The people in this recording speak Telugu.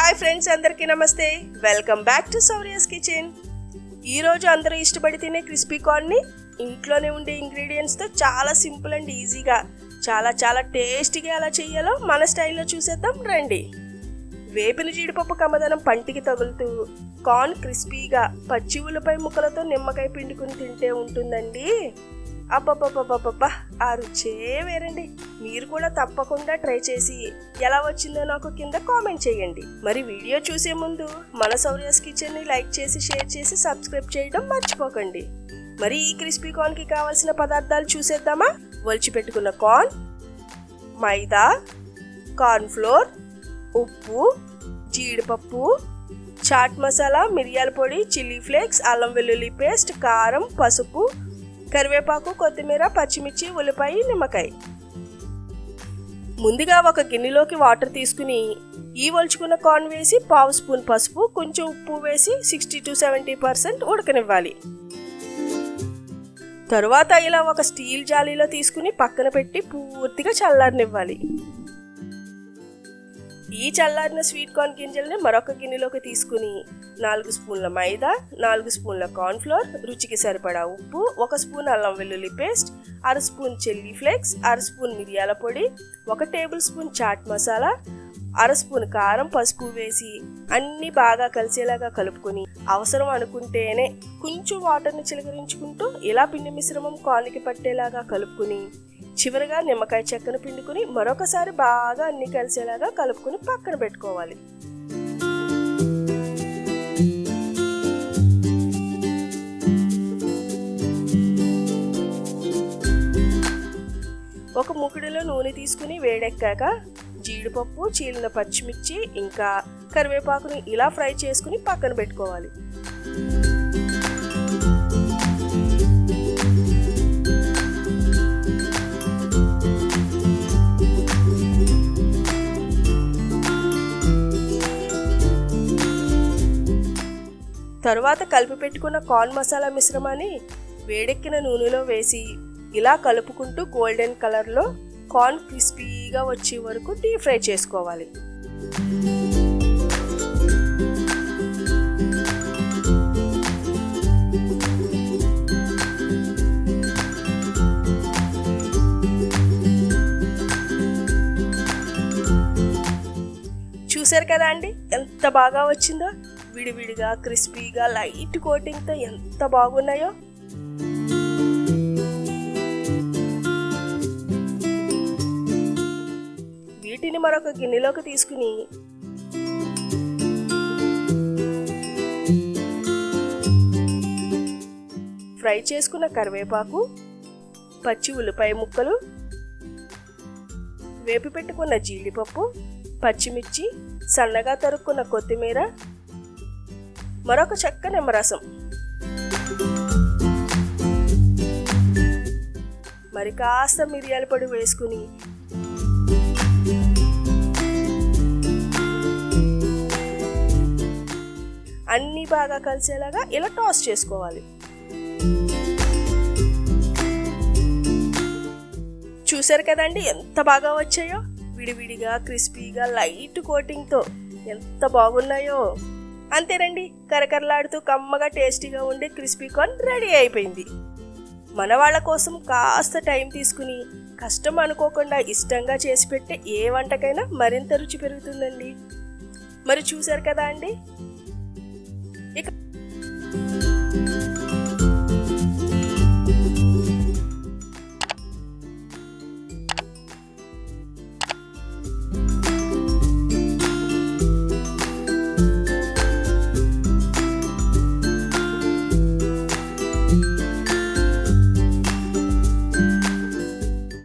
హాయ్ ఫ్రెండ్స్ అందరికీ నమస్తే. Welcome back to Sourya's kitchen ఈరోజు అందరూ ఇష్టపడి తినే క్రిస్పీ కార్న్ని ఇంట్లోనే ఉండే ఇంగ్రీడియంట్స్తో చాలా సింపుల్ అండ్ ఈజీగా చాలా చాలా టేస్టీగా ఎలా చేయాలో మన స్టైల్లో చూసేద్దాం రండి. వేపిన జీడిపప్పు కమ్మదనం పంటికి తగులుతూ కార్న్ క్రిస్పీగా పచ్చి ఉల్లిపాయ ముక్కలతో నిమ్మకాయ పిండుకుని తింటే ఉంటుందండి. అబ్బబ్బబ్బబ్బబ్బా ఆ రుచే వేరండి. మీరు కూడా తప్పకుండా ట్రై చేసి ఎలా వచ్చిందో నాకు కింద కామెంట్ చేయండి. మరి వీడియో చూసే ముందు మన సౌర్యాస్ కిచెన్ని లైక్ చేసి షేర్ చేసి సబ్స్క్రైబ్ చేయడం మర్చిపోకండి. మరి ఈ క్రిస్పీ కార్న్కి కావాల్సిన పదార్థాలు చూసేద్దామా? ఒలిచి పెట్టుకున్న కార్న్ మైదా కార్న్ ఫ్లోర్ ఉప్పు జీడిపప్పు చాట్ మసాలా మిరియాల పొడి చిల్లీ ఫ్లేక్స్ అల్లం వెల్లుల్లి పేస్ట్ కారం పసుపు కరివేపాకు కొత్తిమీర పచ్చిమిర్చి ఉల్లిపాయ నిమ్మకాయ. ముందుగా ఒక గిన్నెలోకి వాటర్ తీసుకుని ఈ ఒలుచుకున్న కార్న్ వేసి పావు స్పూన్ పసుపు కొంచెం ఉప్పు వేసి సిక్స్టీ టు సెవెంటీ పర్సెంట్ ఉడకనివ్వాలి. తరువాత ఇలా ఒక స్టీల్ జాలీలో తీసుకుని పక్కన పెట్టి పూర్తిగా చల్లారనివ్వాలి. ఈ చల్లారిన స్వీట్ కార్న్ గింజల్ని మరొక గిన్నెలోకి తీసుకుని నాలుగు స్పూన్ల మైదా నాలుగు స్పూన్ల కార్న్ ఫ్లోర్ రుచికి సరిపడా ఉప్పు ఒక స్పూన్ అల్లం వెల్లుల్లి పేస్ట్ అర స్పూన్ చిల్లీ ఫ్లేక్స్ అర స్పూన్ మిరియాల పొడి ఒక టేబుల్ స్పూన్ చాట్ మసాలా అర స్పూన్ కారం పసుపు వేసి అన్ని బాగా కలిసేలాగా కలుపుకొని అవసరం అనుకుంటేనే కొంచెం వాటర్ని చిలకరించుకుంటూ ఇలా పిండి మిశ్రమం కాలుకి పట్టేలాగా కలుపుకుని చివరిగా నిమ్మకాయ చెక్కను పిండుకుని మరొకసారి బాగా అన్ని కలిసేలాగా కలుపుకుని పక్కన పెట్టుకోవాలి. ఒక ముకుడిలో నూనె తీసుకుని వేడెక్కాక జీడిపప్పు చీలిన పచ్చిమిర్చి ఇంకా కరివేపాకుని ఇలా ఫ్రై చేసుకుని పక్కన పెట్టుకోవాలి. తరువాత కలిపి పెట్టుకున్న కార్న్ మసాలా మిశ్రమాన్ని వేడెక్కిన నూనెలో వేసి ఇలా కలుపుకుంటూ గోల్డెన్ కలర్లో కార్న్ క్రిస్పీగా వచ్చే వరకు డీప్ ఫ్రై చేసుకోవాలి. చూసారు కదా అండి? ఎంత బాగా వచ్చిందో? విడివిడిగా క్రిస్పీగా లైట్ కోటింగ్తో ఎంత బాగున్నాయో. వీటిని మరొక గిన్నెలోకి తీసుకుని ఫ్రై చేసుకున్న కరివేపాకు పచ్చి ఉల్లిపాయ ముక్కలు వేపి పెట్టుకున్న జీడిపప్పు పచ్చిమిర్చి సన్నగా తరుక్కున్న కొత్తిమీర మరొక చెక్క నిమ్మరసం. మరి కాస్త మిరియాల పొడి వేసుకుని. అన్నీ బాగా కలిసేలాగా ఇలా టాస్ చేసుకోవాలి. చూసారు కదండి ఎంత బాగా వచ్చాయో? విడివిడిగా క్రిస్పీగా లైట్ కోటింగ్తో ఎంత బాగున్నాయో? అంతేనండి కరకరలాడుతూ కమ్మగా టేస్టీగా ఉండే క్రిస్పీ కార్న్ రెడీ అయిపోయింది. మన వాళ్ళ కోసం కాస్త టైం తీసుకుని కష్టం అనుకోకుండా ఇష్టంగా చేసి పెట్టే ఏ వంటకైనా మరింత రుచి పెరుగుతుందండి. మరి చూశారు కదా అండి? ఇక